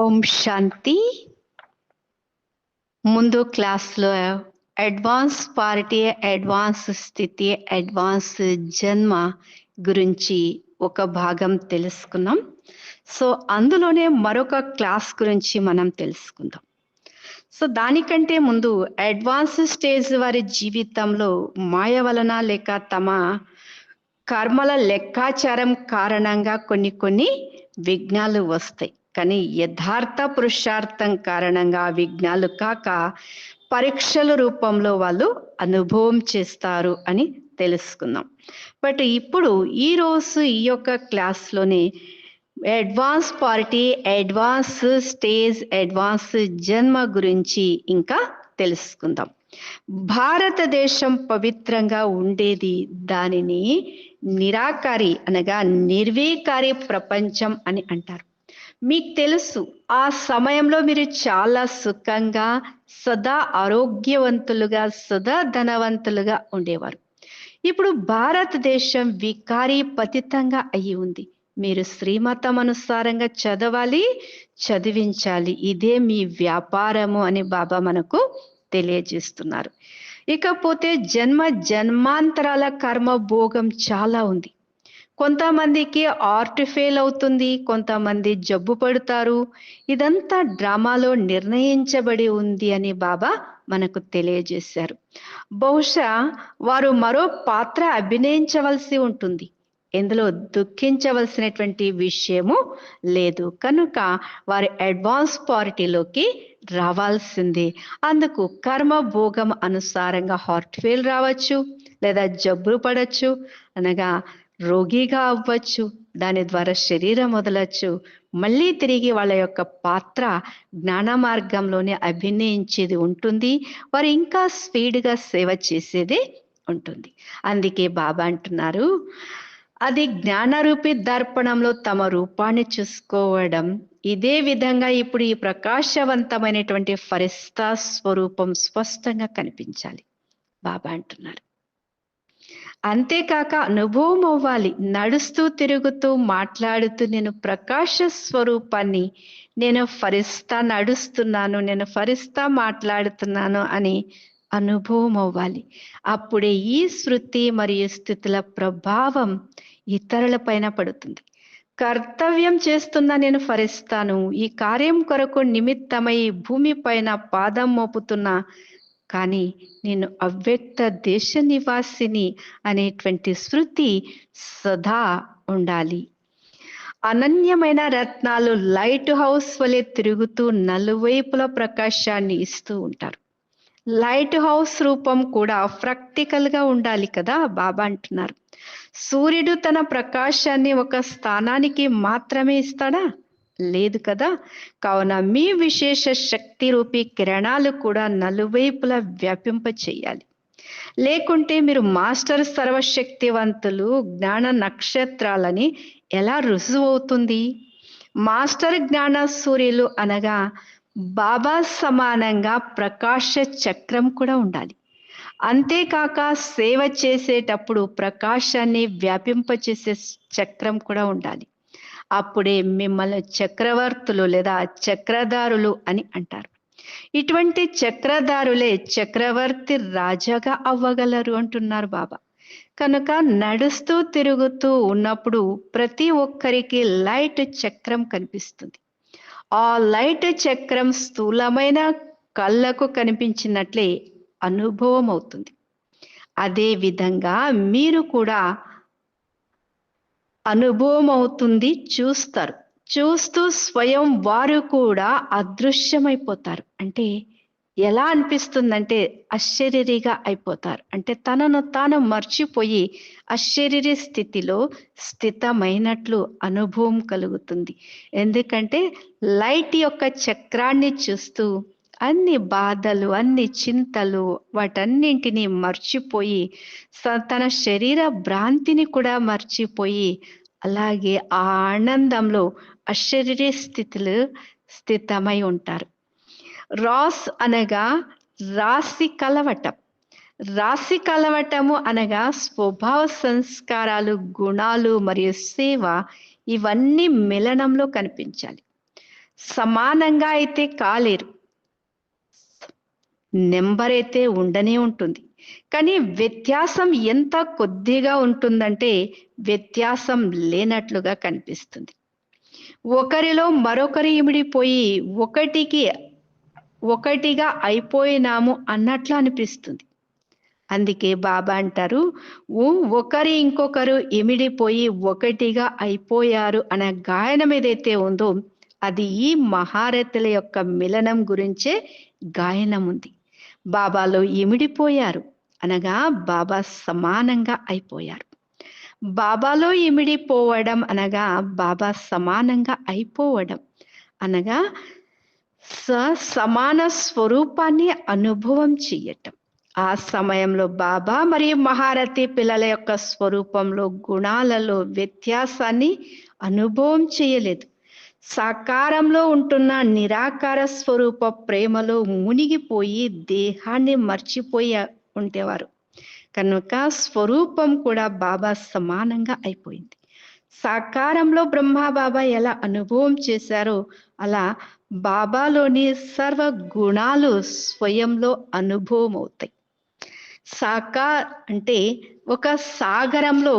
ఓం శాంతి. ముందు క్లాస్లో అడ్వాన్స్ పార్టీ అడ్వాన్స్ స్థితి అడ్వాన్స్ జన్మ గురించి ఒక భాగం తెలుసుకున్నాం. సో అందులోనే మరొక క్లాస్ గురించి మనం తెలుసుకుందాం. సో దానికంటే ముందు అడ్వాన్స్ స్టేజ్ వారి జీవితంలో మాయ వలన లేక తమ కర్మల లెక్కాచారం కారణంగా కొన్ని కొన్ని విఘ్నాలు వస్తాయి. కానీ యథార్థ పురుషార్థం కారణంగా విఘ్నాలు కాక పరీక్షల రూపంలో వాళ్ళు అనుభవం చేస్తారు అని తెలుసుకుందాం. బట్ ఇప్పుడు ఈ రోజు ఈ యొక్క క్లాస్లోనే advance party advance stage advance జన్మ గురించి ఇంకా తెలుసుకుందాం. భారతదేశం పవిత్రంగా ఉండేది దానిని నిరాకారి అనగా నిర్వీకారి ప్రపంచం అని అంటారు. మీకు తెలుసు ఆ సమయంలో మీరు చాలా సుఖంగా సదా ఆరోగ్యవంతులుగా సదా ధనవంతులుగా ఉండేవారు. ఇప్పుడు భారతదేశం వికారి పతితంగా అయి ఉంది. మీరు శ్రీమతం అనుసారంగా చదవాలి చదివించాలి. ఇదే మీ వ్యాపారము అని బాబా మనకు తెలియజేస్తున్నారు. ఇకపోతే జన్మ జన్మాంతరాల కర్మ భోగం చాలా ఉంది. కొంతమందికి ఆర్ట్ ఫెయిల్ అవుతుంది కొంతమంది జబ్బు పడతారు. ఇదంతా డ్రామాలో నిర్ణయించబడి ఉంది అని బాబా మనకు తెలియజేశారు. బహుశా వారు మరో పాత్ర అభినయించవలసి ఉంటుంది. ఇందులో దుఃఖించవలసినటువంటి విషయము లేదు. కనుక వారి అడ్వాన్స్ పార్టీలోకి రావాల్సింది. అందుకు కర్మ భోగం అనుసారంగా హార్ట్ ఫెయిల్ రావచ్చు లేదా జబ్బులు పడవచ్చు అనగా రోగిగా అవ్వచ్చు దాని ద్వారా శరీరం వదలచ్చు. మళ్ళీ తిరిగి వాళ్ళ యొక్క పాత్ర జ్ఞాన మార్గంలోనే అభినయించేది ఉంటుంది. వారు ఇంకా స్పీడ్గా సేవ చేసేది ఉంటుంది. అందుకే బాబా అంటున్నారు అది జ్ఞానరూపి దర్పణంలో తమ రూపాన్ని చూసుకోవడం. ఇదే విధంగా ఇప్పుడు ఈ ప్రకాశవంతమైనటువంటి ఫరిస్తా స్వరూపం స్పష్టంగా కనిపించాలి. బాబా అంటున్నారు. అంతేకాక అనుభవం అవ్వాలి. నడుస్తూ తిరుగుతూ మాట్లాడుతూ నేను ప్రకాశ స్వరూపాన్ని నేను ఫరిస్తా నడుస్తున్నాను నేను ఫరిస్తా మాట్లాడుతున్నాను అని అనుభవం అవ్వాలి. అప్పుడే ఈ శృతి మరియు స్థితుల ప్రభావం ఇతరుల పైన పడుతుంది. కర్తవ్యం చేస్తున్నా నేను ఫరిస్తాను. ఈ కార్యం కొరకు నిమిత్తమై భూమి పైన పాదం మోపుతున్న కానీ నేను అవ్యక్త దేశ నివాసిని అనేటువంటి శృతి సదా ఉండాలి. అనన్యమైన రత్నాలు లైట్ హౌస్ వలె తిరుగుతూ నలువైపుల ప్రకాశాన్ని ఇస్తూ ఉంటారు. లైట్ హౌస్ రూపం కూడా ప్రాక్టికల్గా ఉండాలి కదా బాబా అంటున్నారు. సూర్యుడు తన ప్రకాశాన్ని ఒక స్థానానికి మాత్రమే ఇస్తాడా? లేదు కదా? కావున మీ విశేష శక్తి రూపీ కిరణాలు కూడా నలువైపులా వ్యాపింప చేయాలి. లేకుంటే మీరు మాస్టర్ సర్వశక్తివంతులు జ్ఞాన నక్షత్రాలని ఎలా రుజువు అవుతుంది? మాస్టర్ జ్ఞాన సూర్యులు అనగా బాబా సమానంగా ప్రకాశ చక్రం కూడా ఉండాలి. అంతేకాక సేవ చేసేటప్పుడు ప్రకాశాన్ని వ్యాపింపచేసే చక్రం కూడా ఉండాలి. అప్పుడే మిమ్మల్ని చక్రవర్తులు లేదా చక్రధారులు అని అంటారు. ఇటువంటి చక్రధారులే చక్రవర్తి రాజాగా అవ్వగలరు అంటున్నారు బాబా. కనుక నడుస్తూ తిరుగుతూ ఉన్నప్పుడు ప్రతి ఒక్కరికి లైట్ చక్రం కనిపిస్తుంది. ఆ లైట్ చక్రం స్థూలమైన కళ్ళకు కనిపించినట్లే అనుభవం అవుతుంది. అదే విధంగా మీరు కూడా అనుభవం అవుతుంది చూస్తారు. చూస్తూ స్వయం వారు కూడా అదృశ్యమైపోతారు. అంటే ఎలా అనిపిస్తుందంటే అశరీరిగా అయిపోతారు. అంటే తనను తాను మర్చిపోయి అశరీరి స్థితిలో స్థితమైనట్లు అనుభవం కలుగుతుంది. ఎందుకంటే లైట్ యొక్క చక్రాన్ని చూస్తూ అన్ని బాధలు అన్ని చింతలు వాటన్నింటినీ మర్చిపోయి తన శరీర భ్రాంతిని కూడా మర్చిపోయి అలాగే ఆ ఆనందంలో అశరీర స్థితులు స్థితమై ఉంటారు. రాస్ అనగా రాశి కలవటం. రాశి కలవటము అనగా స్వభావ సంస్కారాలు గుణాలు మరియు సేవ ఇవన్నీ మిలనంలో కనిపించాలి. సమానంగా అయితే కాలేరు. నెంబర్ అయితే ఉండనే ఉంటుంది. కానీ వ్యత్యాసం ఎంత కొద్దిగా ఉంటుందంటే వ్యత్యాసం లేనట్లుగా కనిపిస్తుంది. ఒకరిలో మరొకరి ఇమిడిపోయి ఒకటికి ఒకటిగా అయిపోయినాము అన్నట్లు అనిపిస్తుంది. అందుకే బాబా అంటారు "ఊ ఒకరి ఇంకొకరు ఇమిడిపోయి ఒకటిగా అయిపోయారు అనే గాయనం ఏదైతే ఉందో అది ఈ మహారథుల యొక్క మిలనం గురించే గాయనం ఉంది బాబాలో ఇమిడిపోయారు అనగా బాబా సమానంగా అయిపోయారు. బాబాలో ఇమిడిపోవడం అనగా బాబా సమానంగా అయిపోవడం. అనగా స సమాన స్వరూపాన్ని అనుభవం చెయ్యటం. ఆ సమయంలో బాబా మరియు మహారథి పిల్లల యొక్క స్వరూపంలో గుణాలలో వ్యత్యాసాన్ని అనుభవం చేయలేదు సాకారంలో ఉంటున్న నిరాకార స్వరూప ప్రేమలో మునిగిపోయి దేహాన్ని మర్చిపోయే ఉండేవారు కనుక స్వరూపం కూడా బాబా సమానంగా అయిపోయింది. సాకారంలో బ్రహ్మ బాబా ఎలా అనుభవం చేశారో అలా బాబాలోని సర్వ గుణాలు స్వయంలో అనుభవం అవుతాయి సాకార్ అంటే ఒక సాగరంలో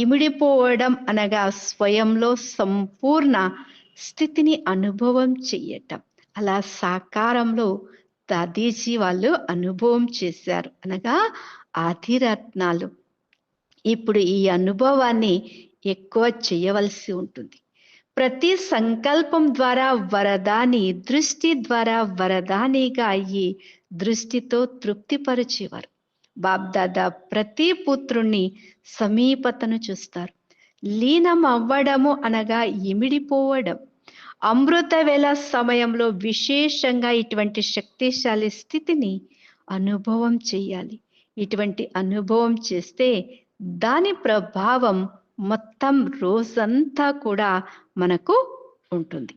ఇమిడిపోవడం అనగా స్వయంలో సంపూర్ణ స్థితిని అనుభవం చెయ్యటం. అలా సాకారంలో దాదీజీ వాళ్ళు అనుభవం చేశారు. అనగా ఆదిరత్నాలు. ఇప్పుడు ఈ అనుభవాన్ని ఎక్కువ చేయవలసి ఉంటుంది. ప్రతి సంకల్పం ద్వారా వరదాని దృష్టి ద్వారా వరదానిగా అయ్యి దృష్టితో తృప్తిపరిచేవారు. బాబ్దాదా ప్రతి పుత్రుణ్ణి సమీపతను చూస్తారు. లీనం అవ్వడము అనగా ఇమిడిపోవడం. అమృత వేళ సమయంలో విశేషంగా ఇటువంటి శక్తిశాలి స్థితిని అనుభవం చేయాలి. ఇటువంటి అనుభవం చేస్తే దాని ప్రభావం మొత్తం రోజంతా కూడా మనకు ఉంటుంది.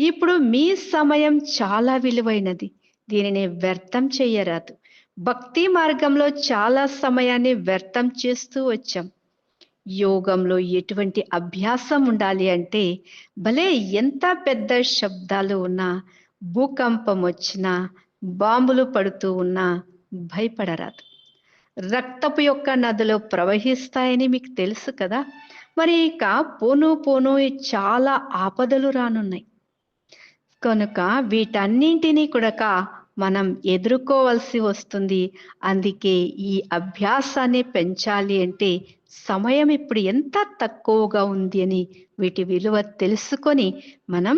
ఇప్పుడు మీ సమయం చాలా విలువైనది. దీనిని వ్యర్థం చేయరాదు. భక్తి మార్గంలో చాలా సమయాన్ని వ్యర్థం చేస్తూ వచ్చాం. యోగంలో ఎటువంటి అభ్యాసం ఉండాలి అంటే భలే ఎంత పెద్ద శబ్దాలు ఉన్నా భూకంపం వచ్చినా బాంబులు పడుతూ ఉన్నా భయపడరాదు. రక్తపు యొక్క నదులు ప్రవహిస్తాయని మీకు తెలుసు కదా? మరి ఇక పోను పోను చాలా ఆపదలు రానున్నాయి. కనుక వీటన్నింటినీ కూడా మనం ఎదుర్కోవాల్సి వస్తుంది. అందుకే ఈ అభ్యాసాన్ని పెంచాలి అంటే సమయం ఇప్పుడు ఎంత తక్కువగా ఉంది అని వీటి విలువ తెలుసుకొని మనం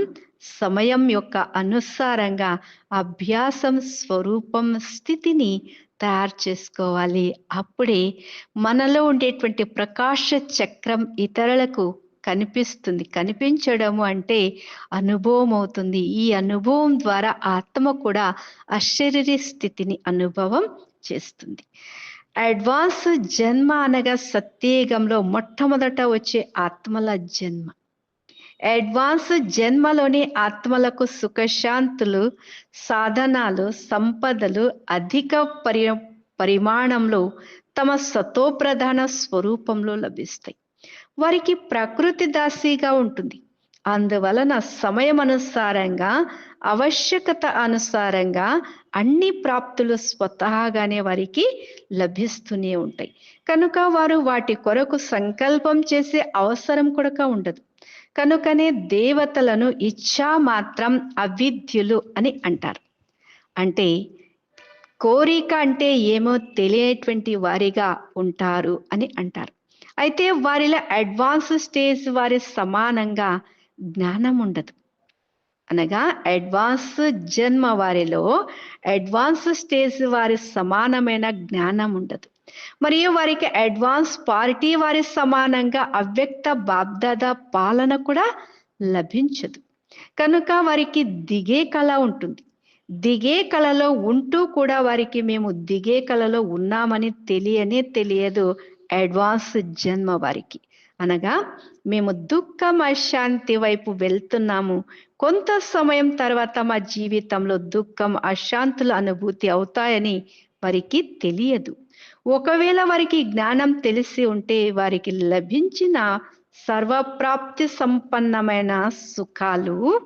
సమయం యొక్క అనుసారంగా అభ్యాసం స్వరూపం స్థితిని తయారు చేసుకోవాలి. అప్పుడే మనలో ఉండేటువంటి ప్రకాశ చక్రం ఇతరులకు కనిపిస్తుంది. కనిపించడము అంటే అనుభవం అవుతుంది. ఈ అనుభవం ద్వారా ఆత్మ కూడా అశరీర స్థితిని అనుభవం చేస్తుంది. అడ్వాన్స్ జన్మ అనగా సత్యేగంలో మొట్టమొదట వచ్చే ఆత్మల జన్మ. అడ్వాన్స్ జన్మలోని ఆత్మలకు సుఖశాంతులు సాధనాలు సంపదలు అధిక పరి పరిమాణంలో తమ సతోప్రధాన స్వరూపంలో లభిస్తాయి. వారికి ప్రకృతి దాసిగా ఉంటుంది. అందువలన సమయం అనుసారంగా ఆవశ్యకత అనుసారంగా అన్ని ప్రాప్తులు స్వతహాగానే వారికి లభిస్తూనే ఉంటాయి. కనుక వారు వాటి కొరకు సంకల్పం చేసే అవసరం కూడా ఉండదు. కనుకనే దేవతలను ఇచ్చా మాత్రం అవిద్యులు అని అంటారు. అంటే కోరిక అంటే ఏమో తెలియటువంటి వారిగా ఉంటారు అని అంటారు. అయితే వారిలో అడ్వాన్స్ స్టేజ్ వారి సమానంగా జ్ఞానం ఉండదు. అనగా అడ్వాన్స్ జన్మ వారిలో అడ్వాన్స్ స్టేజ్ వారి సమానమైన జ్ఞానం ఉండదు. మరియు వారికి అడ్వాన్స్ పార్టీ వారి సమానంగా అవ్యక్త బాబ్దాద పాలన కూడా లభించదు. కనుక వారికి దిగే కళ ఉంటుంది. దిగే కళలో ఉంటూ కూడా వారికి మేము దిగే కళలో ఉన్నామని తెలియనే తెలియదు అడ్వాన్స్ జన్మ వారికి. అనగా మేము దుఃఖం అశాంతి వైపు వెళ్తున్నాము. కొంత సమయం తర్వాత మా జీవితంలో దుఃఖం అశాంతుల అనుభూతి అవుతాయని వారికి తెలియదు. ఒకవేళ వారికి జ్ఞానం తెలిసి ఉంటే వారికి లభించిన సర్వప్రాప్తి సంపన్నమైన సుఖాలు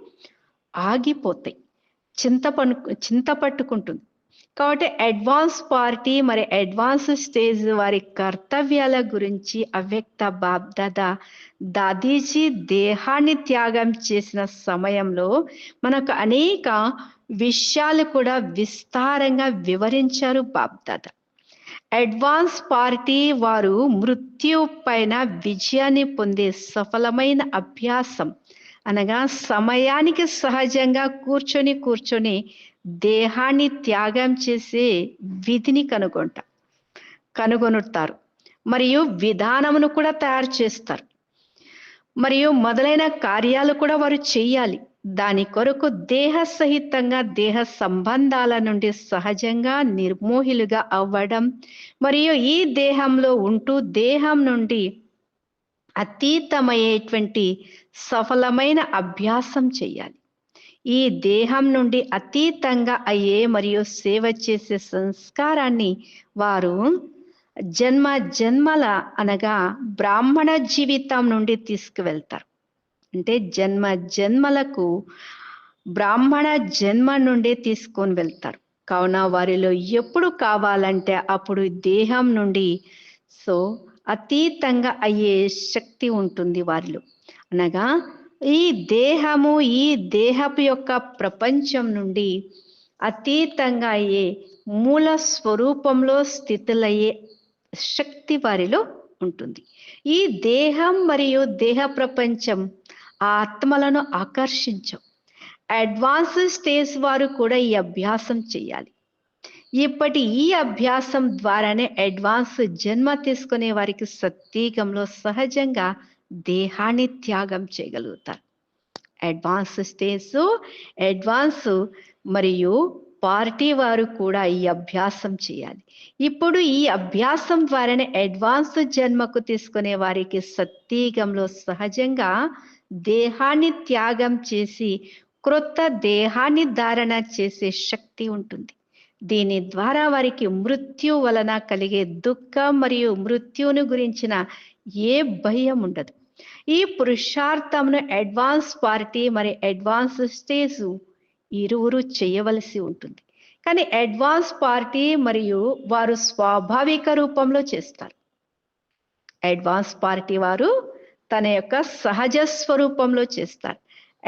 ఆగిపోతాయి. చింతపను చింత పట్టుకుంటుంది. కాబట్టి అడ్వాన్స్ పార్టీ మరి అడ్వాన్స్ స్టేజ్ వారి కర్తవ్యాల గురించి అవ్యక్త బాబ్దాద దాదీజీ దేహాన్ని త్యాగం చేసిన సమయంలో మనకు అనేక విషయాలు కూడా విస్తారంగా వివరించారు బాబ్దాద అడ్వాన్స్ పార్టీ వారు మృత్యు పైన విజయాన్ని పొందే సఫలమైన అభ్యాసం అనగా సమయానికి సహజంగా కూర్చొని కూర్చొని దేహాన్ని త్యాగం చేసే విధిని కనుగొంట కనుగొనుతారు మరియు విధానమును కూడా తయారు చేస్తారు. మరియు మొదలైన కార్యాలు కూడా వారు చేయాలి దాని కొరకు దేహ సహితంగా దేహ సంబంధాల నుండి సహజంగా నిర్మోహిలుగా అవ్వడం మరియు ఈ దేహంలో ఉంటూ దేహం నుండి అతీతమయ్యేటువంటి సఫలమైన అభ్యాసం చేయాలి ఈ దేహం నుండి అతీతంగా అయ్యే మరియు సేవ చేసే సంస్కారాన్ని వారు జన్మ జన్మల అనగా బ్రాహ్మణ జీవితం నుండి తీసుకువెళ్తారు. అంటే జన్మ జన్మలకు బ్రాహ్మణ జన్మ నుండి తీసుకొని వెళ్తారు. కావున వారిలో ఎప్పుడు కావాలంటే అప్పుడు దేహం నుండి సో అతీతంగా అయ్యే శక్తి ఉంటుంది వారిలో. అనగా ఈ దేహము ఈ దేహపు యొక్క ప్రపంచం నుండి అతీతంగా అయ్యే మూల స్వరూపంలో స్థితులయ్యే శక్తి వారిలో ఉంటుంది. ఈ దేహం మరియు దేహ ప్రపంచం ఆత్మలను ఆకర్షించవు. అడ్వాన్స్ స్టేజ్ వారు కూడా ఈ అభ్యాసం చేయాలి. ఇప్పటి ఈ అభ్యాసం ద్వారానే అడ్వాన్స్ జన్మ తీసుకునే వారికి సత్యీగంలో సహజంగా దేహాన్ని త్యాగం చేయగలుగుతారు. అడ్వాన్స్ స్టేజ్ అడ్వాన్స్ మరియు పార్టీ వారు కూడా ఈ అభ్యాసం చేయాలి. ఇప్పుడు ఈ అభ్యాసం ద్వారానే అడ్వాన్స్ జన్మకు తీసుకునే వారికి సత్యీగంలో సహజంగా దేహాన్ని త్యాగం చేసి క్రొత్త దేహాన్ని ధారణ చేసే శక్తి ఉంటుంది. దీని ద్వారా వారికి మృత్యు వలన కలిగే దుఃఖం మరియు మృత్యువును గురించిన ఏ భయం ఉండదు. ఈ పురుషార్థమును అడ్వాన్స్ పార్టీ మరి అడ్వాన్స్ స్టేజ్ ఇరువురు చేయవలసి ఉంటుంది. కానీ అడ్వాన్స్ పార్టీ మరియు వారు స్వాభావిక రూపంలో చేస్తారు. అడ్వాన్స్ పార్టీ వారు తన యొక్క సహజ స్వరూపంలో చేస్తారు.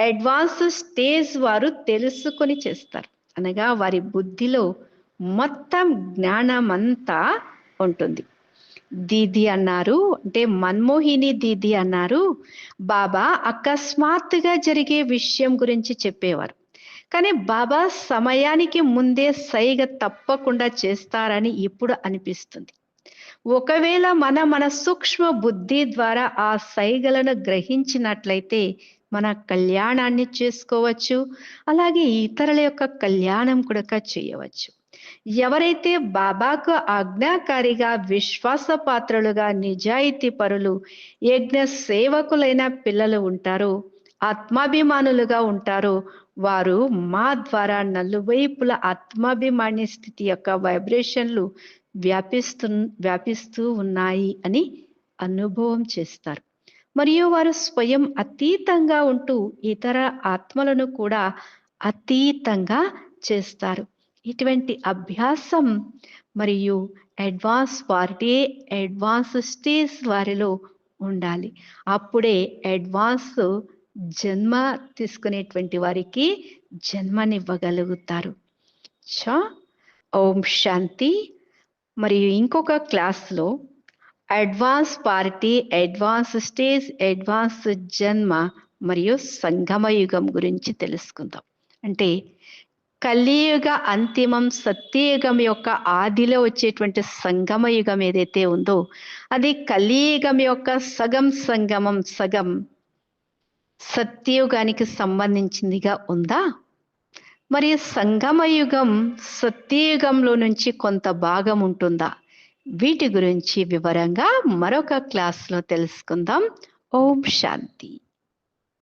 అడ్వాన్స్ స్టేజ్ వారు తెలుసుకొని చేస్తారు. అనగా వారి బుద్ధిలో మొత్తం జ్ఞానం అంతా ఉంటుంది. దీది అన్నారు. అంటే మన్మోహిని దీది అన్నారు. బాబా అకస్మాత్తుగా జరిగే విషయం గురించి చెప్పేవారు. కానీ బాబా సమయానికి ముందే సైగ తప్పకుండా చేస్తారని ఇప్పుడు అనిపిస్తుంది. ఒకవేళ మన మన సూక్ష్మ బుద్ధి ద్వారా ఆ సైగలను గ్రహించినట్లయితే మన కళ్యాణాన్ని చేసుకోవచ్చు. అలాగే ఇతరుల యొక్క కళ్యాణం కూడా చేయవచ్చు. ఎవరైతే బాబాకు ఆజ్ఞాకారిగా విశ్వాస పాత్రలుగా నిజాయితీ పరులు యజ్ఞ సేవకులైన పిల్లలు ఉంటారో ఆత్మాభిమానులుగా ఉంటారో వారు మా ద్వారా నలువైపుల ఆత్మాభిమాని స్థితి యొక్క వైబ్రేషన్లు వ్యాపిస్తు వ్యాపిస్తూ ఉన్నాయి అని అనుభవం చేస్తారు. మరియు వారు స్వయం అతీతంగా ఉంటూ ఇతర ఆత్మలను కూడా అతీతంగా చేస్తారు. ఇటువంటి అభ్యాసం మరియు అడ్వాన్స్ పార్టీ అడ్వాన్స్ స్టేజ్ వారిలో ఉండాలి. అప్పుడే అడ్వాన్స్ జన్మ తీసుకునేటువంటి వారికి జన్మనివ్వగలుగుతారు. చా ఓం శాంతి. మరియు ఇంకొక క్లాస్లో advance party advance stage advance జన్మ మరియు సంగమ యుగం గురించి తెలుసుకుందాం. అంటే కలియుగ అంతిమం సత్యయుగం యొక్క ఆదిలో వచ్చేటువంటి సంగమ యుగం ఏదైతే ఉందో అది కలియుగం యొక్క సగం సంగమం సగం సత్యయుగానికి సంబంధించిందిగా ఉందా? మరి సంగమ యుగం సత్యయుగంలో నుంచి కొంత భాగం ఉంటుందా? వీటి గురించి వివరంగా మరొక క్లాస్లో తెలుసుకుందాం. ఓం శాంతి.